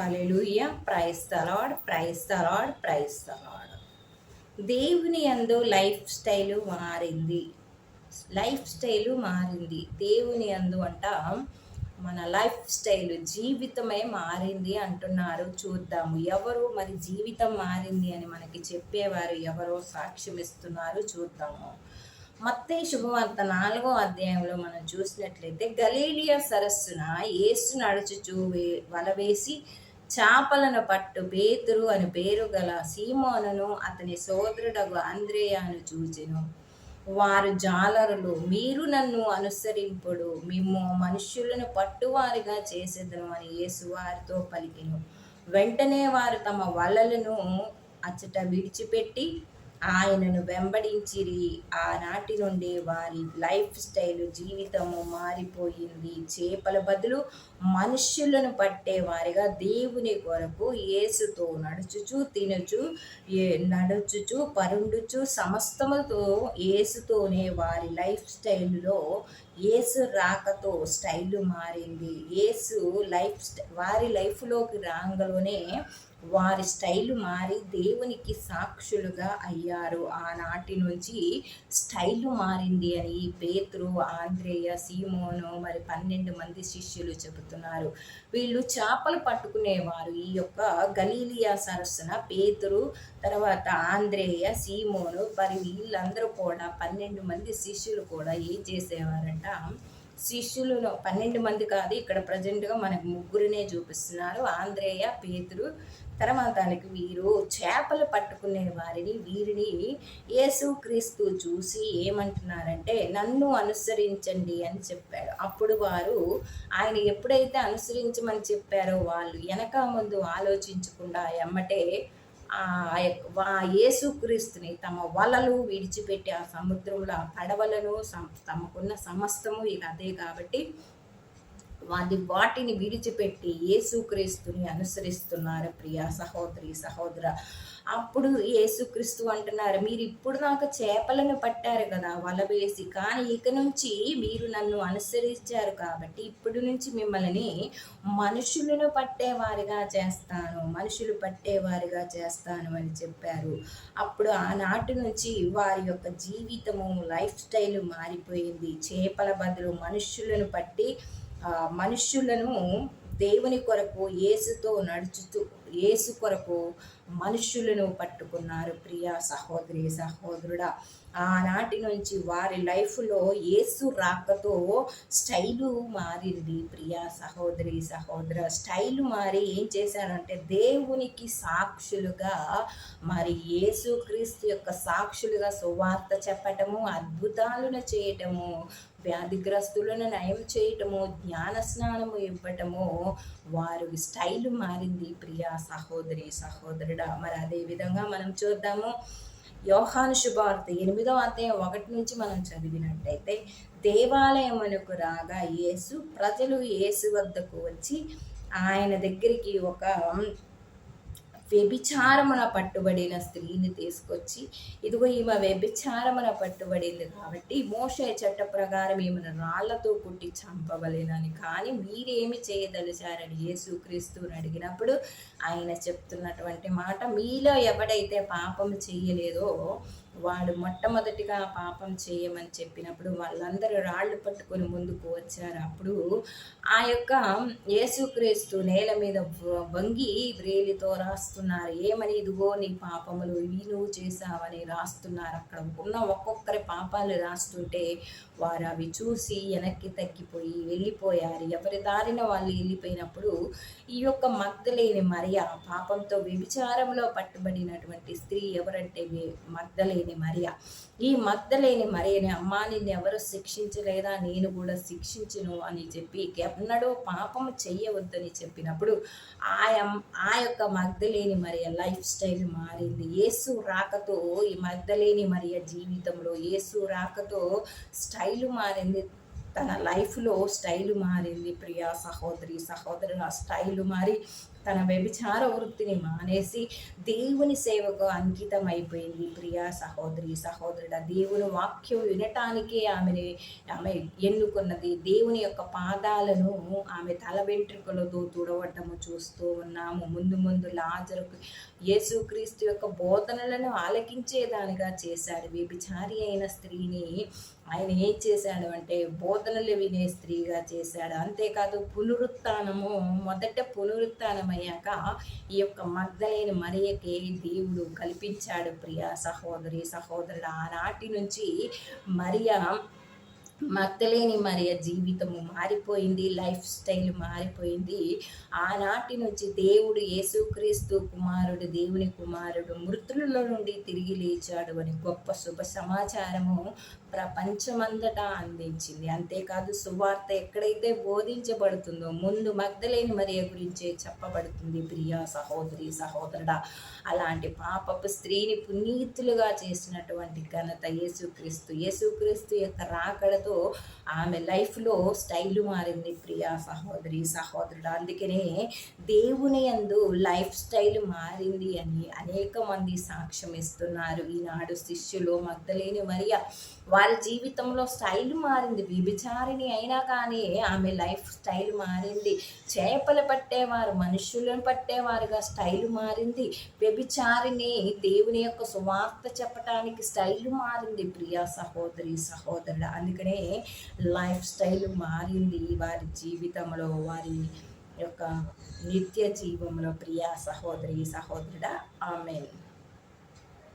Hallelujah praise the Lord praise the Lord praise the Lord దేవుని అందు life style మారింది. Life style మారింది. దేవుని అందు అంట మన లైఫ్ స్టైల్ జీవితమే మారింది అంటున్నారు. చూద్దాము. ఎవరు మరి జీవితం మారింది అని మనకి చెప్పేవారు? ఎవరో సాక్ష్యం ఇస్తున్నారు? చూద్దాము. మత్తే శుభవార్త నాలుగో అధ్యాయంలో మనం చూసినట్లయితే గలీలియా సరస్సున ఏసు నడుచుచూ వే వలవేసి చేపలను పట్టు పేతురు అని పేరు గల సీమోనును అతని సోదరుడగు అంద్రేయాను చూచెను. వారు జాలరులు మీరు నన్ను అనుసరింపుడు. మేము మనుష్యులను పట్టువారిగా చేసేదను అని యేసు వారితో పలికెను. వెంటనే వారు తమ వలలను అచ్చట విడిచిపెట్టి ఆయనను వెంబడించిరి. ఆనాటి నుండి వారి లైఫ్ స్టైల్ జీవితము మారిపోయింది. చేపల బదులు మనుష్యులను పట్టేవారిగా దేవుని కొరకు యేసుతో నడుచుచు తినుచు ఏ- నడుచుచు పరుండుచు సమస్తముతో యేసుతోనే వారి లైఫ్ స్టైల్లో ఏసు రాకతో స్టైల్ మారింది. ఏసు లైఫ్ స్టై వారి లైఫ్లోకి రాగలోనే వారి స్టైల్ మారి దేవునికి సాక్షులుగా అయ్యారు. ఆనాటి నుంచి స్టైల్ మారింది అని పేతురు ఆంద్రేయ సీమోను మరి పన్నెండు మంది శిష్యులు చెబుతున్నారు. వీళ్ళు చేపలు పట్టుకునేవారు. ఈ యొక్క గలీలియా సరస్సున పేతురు తర్వాత ఆంద్రేయ సీమోను మరి వీళ్ళందరూ కూడా పన్నెండు మంది శిష్యులు కూడా ఏం చేసేవారంట శిష్యులను పన్నెండు మంది కాదు ఇక్కడ ప్రజెంట్గా మనకు ముగ్గురినే చూపిస్తున్నారు. ఆంధ్రేయ పేతురు తర్వాతానికి వీరు చేపలు పట్టుకునే వారిని వీరిని యేసుక్రీస్తు చూసి ఏమంటున్నారంటే నన్ను అనుసరించండి అని చెప్పాడు. అప్పుడు వారు ఆయన ఎప్పుడైతే అనుసరించమని చెప్పారో వాళ్ళు వెనక ముందు ఆలోచించకుండా ఎమ్మటే ఆ యేసుక్రీస్తుని తమ వలలు విడిచిపెట్టి ఆ సముద్రంలో ఆ పడవలను తమకున్న సమస్తము ఇక అదే కాబట్టి వాటి వాటిని విడిచిపెట్టి యేసుక్రీస్తుని అనుసరిస్తున్నారు ప్రియ సహోదరి సహోదర. అప్పుడు యేసుక్రీస్తు అంటున్నారు మీరు ఇప్పుడు నాకు చేపలను పట్టారు కదా వల వేసి కానీ ఇక నుంచి మీరు నన్ను అనుసరించారు కాబట్టి ఇప్పుడు నుంచి మిమ్మల్ని మనుషులను పట్టేవారిగా చేస్తాను మనుషులు పట్టేవారిగా చేస్తాను అని చెప్పారు. అప్పుడు ఆనాటి నుంచి వారి యొక్క జీవితము లైఫ్ స్టైల్ మారిపోయింది. చేపల బదులు మనుషులను పట్టి మనుష్యులను దేవుని కొరకు ఏసుతో నడుచుతూ ఏసు కొరకు మనుష్యులను పట్టుకున్నారు. ప్రియ సహోదరి సహోదరుడా ఆనాటి నుంచి వారి లైఫ్లో యేసు రాకతో స్టైలు మారింది. ప్రియా సహోదరి సహోదర స్టైలు మారి ఏం చేశారంటే దేవునికి సాక్షులుగా మరి యేసుక్రీస్తు యొక్క సాక్షులుగా సువార్త చెప్పటము అద్భుతాలను చేయటము వ్యాధిగ్రస్తులను నయం చేయటము జ్ఞాన స్నానము ఇవ్వటము వారు స్టైల్ మారింది. ప్రియా సహోదరి సహోదరుడా మరి అదే విధంగా మనం చూద్దాము. యోహాను శుభార్త ఎనిమిదో అధ్యాయం ఒకటి నుంచి మనం చదివినట్టయితే దేవాలయమునకు రాగా యేసు ప్రజలు యేసు వద్దకు వచ్చి ఆయన దగ్గరికి ఒక వ్యభిచారమున పట్టుబడిన స్త్రీని తీసుకొచ్చి ఇదిగో ఈమె వ్యభిచారమున పట్టుబడింది కాబట్టి మోషే చట్ట ప్రకారం ఈమెను రాళ్ళతో కుట్టి చంపవలేనని. కానీ మీరేమి చేయదలిచారని యేసుక్రీస్తుని అడిగినప్పుడు ఆయన చెప్తున్నటువంటి మాట మీలో ఎవడైతే పాపం చేయలేదో వాడు మొట్టమొదటిగా పాపం చేయమని చెప్పినప్పుడు వాళ్ళందరూ రాళ్ళు పట్టుకొని ముందుకు వచ్చారు. అప్పుడు ఆ యొక్క యేసుక్రీస్తు నేల మీద వంగి వ్రేలితో రాస్తున్నారు. ఏమని? ఇదిగో నీ పాపములు ఇవి నువ్వు చేసావని రాస్తున్నారు. అక్కడ ఉన్న ఒక్కొక్కరి పాపాలు రాస్తుంటే వారు అవి చూసి వెనక్కి తగ్గిపోయి వెళ్ళిపోయారు. ఎవరి దారిన వాళ్ళు వెళ్ళిపోయినప్పుడు ఈ యొక్క మగ్ధలేని మరియ పాపంతో వ్యభిచారంలో పట్టుబడినటువంటి స్త్రీ ఎవరంటే వే- మగ్ధలేని మరియ. ఈ మద్దలేని మరియని అమ్మా నిన్ను ఎవరు శిక్షించలేదా? నేను కూడా శిక్షించను అని చెప్పి ఎన్నడూ పాపము చెయ్యవద్దని చెప్పినప్పుడు ఆ ఆ యొక్క మగ్ధలేని మరియ లైఫ్ స్టైల్ మారింది. యేసు రాకతో ఈ మగ్ధలేని మరియ జీవితంలో యేసు రాకతో స్టైల్ మారింది. తన లైఫ్లో స్టైల్ మారింది. ప్రియా సహోదరి సహోదరుల స్టైల్ మారి తన వ్యభిచార వృత్తిని మానేసి దేవుని సేవకు అంకితం అయిపోయింది ప్రియా సహోదరి సహోదరుడ దేవుని వాక్యం వినటానికే ఆమెని ఆమె ఎన్నుకున్నది. దేవుని యొక్క పాదాలను ఆమె తల వెంట్రుకలతో తుడవటము చూస్తూ ఉన్నాము. ముందు ముందు లాజరుకు యేసుక్రీస్తు యొక్క బోధనలను ఆలకించేదానిగా చేశాడు. వ్యభిచారి అయిన స్త్రీని ఆయన ఏం చేశాడు అంటే బోధనలు వినే స్త్రీగా చేశాడు. అంతేకాదు పునరుత్నము మొదట పునరుత్నమై అయ్యాక ఈ యొక్క మగ్ధలేని మరియకి దేవుడు కల్పించాడు ప్రియ సహోదరి సహోదరుడు. ఆనాటి నుంచి మరియ మత్తలేని మరియ జీవితము మారిపోయింది లైఫ్ స్టైల్ మారిపోయింది. ఆనాటి నుంచి దేవుడు యేసుక్రీస్తు కుమారుడు దేవుని కుమారుడు మృతులలో నుండి తిరిగి లేచాడు అని గొప్ప శుభ సమాచారము ప్రపంచమంతటా అందించింది. అంతేకాదు సువార్త ఎక్కడైతే బోధించబడుతుందో ముందు మగ్ధలేని మరియ గురించే చెప్పబడుతుంది. ప్రియా సహోదరి సహోదరుడా అలాంటి పాపపు స్త్రీని పునీతులుగా చేసినటువంటి ఘనత యేసుక్రీస్తు. యేసుక్రీస్తు యొక్క రాకడతో ఆమె లైఫ్లో స్టైల్ మారింది ప్రియా సహోదరి సహోదరుడు. అందుకనే దేవుని యందు లైఫ్ స్టైల్ మారింది అని అనేక మంది సాక్ష్యం ఇస్తున్నారు. ఈనాడు శిష్యులు మగ్ధలేని మరియ వారి జీవితంలో స్టైల్ మారింది విభిచారిణి అయినా కానీ ఆమె లైఫ్ స్టైల్ మారింది. చేపలు పట్టేవారు మనుషులను పట్టేవారుగా స్టైల్ మారింది. వ్యభిచారిని దేవుని యొక్క సువార్త చెప్పటానికి స్టైల్ మారింది ప్రియా సహోదరి సహోదరుడు. అందుకనే లైఫ్ స్టైల్ మారింది. వారి జీవితంలో వారి యొక్క నిత్య జీవంలో ప్రియా సహోదరి సహోదరుడ ఆమె